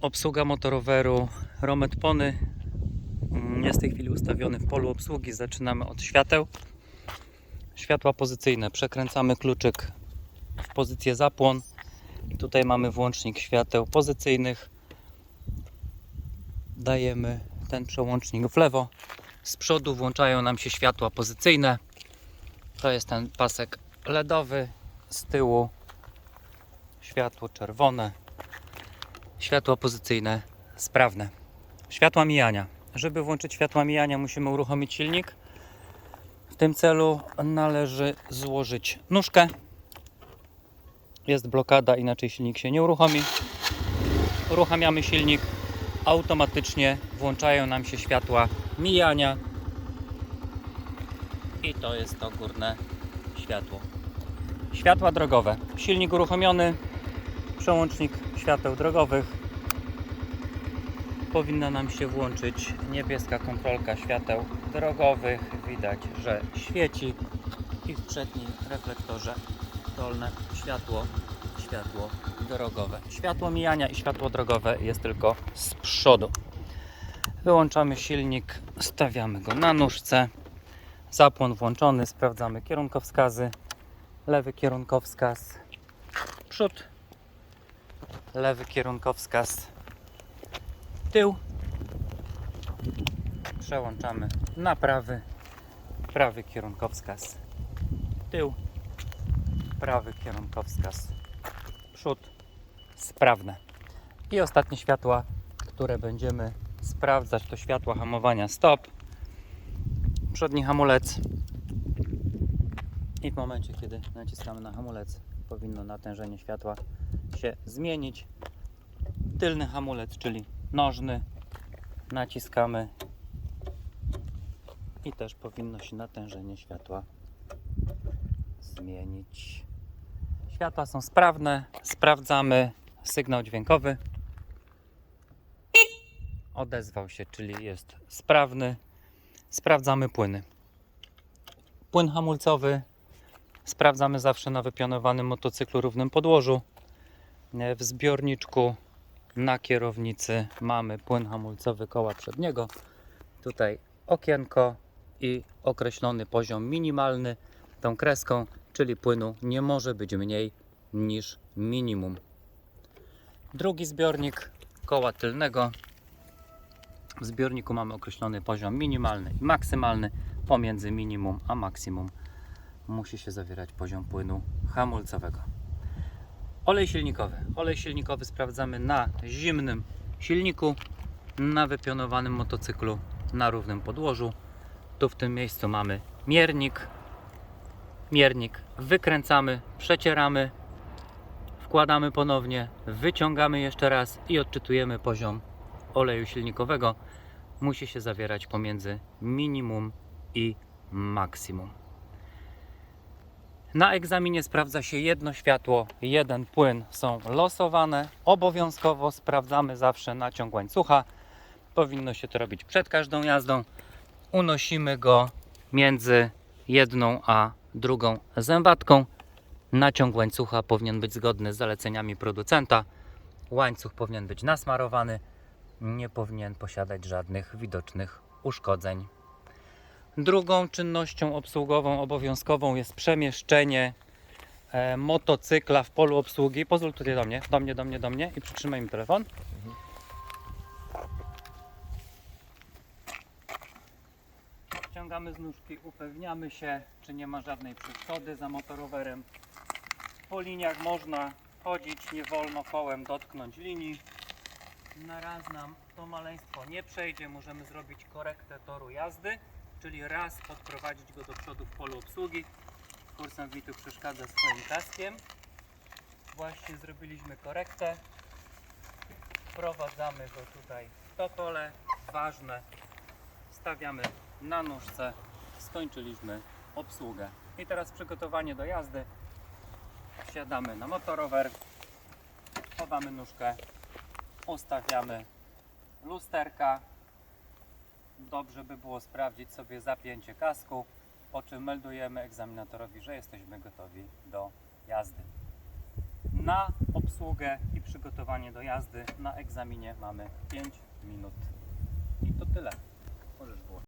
Obsługa motoroweru Romet Pony jest w tej chwili ustawiony w polu obsługi. Zaczynamy od świateł. Światła pozycyjne. Przekręcamy kluczyk w pozycję zapłon. Tutaj mamy włącznik świateł pozycyjnych. Dajemy ten przełącznik w lewo. Z przodu włączają nam się światła pozycyjne. To jest ten pasek LEDowy. Z tyłu światło czerwone. Światło pozycyjne sprawne. Światła mijania. Żeby włączyć światła mijania, musimy uruchomić silnik. W tym celu należy złożyć nóżkę. Jest blokada, inaczej silnik się nie uruchomi. Uruchamiamy silnik. Automatycznie włączają nam się światła mijania. I to jest to górne światło. Światła drogowe. Silnik uruchomiony. Przełącznik świateł drogowych. Powinna nam się włączyć niebieska kontrolka świateł drogowych. Widać, że świeci i w przednim reflektorze dolne światło, światło drogowe. Światło mijania i światło drogowe jest tylko z przodu. Wyłączamy silnik, stawiamy go na nóżce. Zapłon włączony, sprawdzamy kierunkowskazy. Lewy kierunkowskaz, przód, lewy kierunkowskaz, tył. Przełączamy na prawy, prawy kierunkowskaz, tył, prawy kierunkowskaz, przód, sprawne. I ostatnie światła, które będziemy sprawdzać, to światła hamowania. Stop, przedni hamulec. I w momencie, kiedy naciskamy na hamulec, powinno natężenie światła się zmienić. Tylny hamulec, czyli nożny, naciskamy i też powinno się natężenie światła zmienić. Światła są sprawne. Sprawdzamy sygnał dźwiękowy. Odezwał się, czyli jest sprawny. Sprawdzamy płyny. Płyn hamulcowy sprawdzamy zawsze na wypionowanym motocyklu równym podłożu. E, W zbiorniczku na kierownicy mamy płyn hamulcowy koła przedniego. Tutaj okienko i określony poziom minimalny tą kreską, czyli płynu nie może być mniej niż minimum. Drugi zbiornik koła tylnego. W zbiorniku mamy określony poziom minimalny i maksymalny. Pomiędzy minimum a maksimum musi się zawierać poziom płynu hamulcowego. Olej silnikowy. Olej silnikowy sprawdzamy na zimnym silniku, na wypionowanym motocyklu, na równym podłożu. Tu w tym miejscu mamy miernik. Miernik wykręcamy, przecieramy, wkładamy ponownie, wyciągamy jeszcze raz i odczytujemy poziom oleju silnikowego. Musi się zawierać pomiędzy minimum i maksimum. Na egzaminie sprawdza się jedno światło, jeden płyn są losowane. Obowiązkowo sprawdzamy zawsze naciąg łańcucha. Powinno się to robić przed każdą jazdą. Unosimy go między jedną a drugą zębatką. Naciąg łańcucha powinien być zgodny z zaleceniami producenta. Łańcuch powinien być nasmarowany. Nie powinien posiadać żadnych widocznych uszkodzeń. Drugą czynnością obsługową obowiązkową jest przemieszczenie e, motocykla w polu obsługi. Pozwól tutaj do mnie, do mnie, do mnie, do mnie i przytrzymaj mi telefon. Ściągamy z nóżki, upewniamy się, czy nie ma żadnej przeszkody za motorowerem. Po liniach można chodzić, nie wolno kołem dotknąć linii. Na raz nam to maleństwo nie przejdzie, możemy zrobić korektę toru jazdy czyli raz podprowadzić go do przodu w polu obsługi. Kursant mi tu przeszkadza swoim kaskiem. Właśnie zrobiliśmy korektę. Wprowadzamy go tutaj w to pole. Ważne. Stawiamy na nóżce. Skończyliśmy obsługę. I teraz przygotowanie do jazdy. Wsiadamy na motorower. Chowamy nóżkę. Ustawiamy lusterka dobrze by było sprawdzić sobie zapięcie kasku, po czym meldujemy egzaminatorowi, że jesteśmy gotowi do jazdy. Na obsługę i przygotowanie do jazdy na egzaminie mamy 5 minut. I to tyle.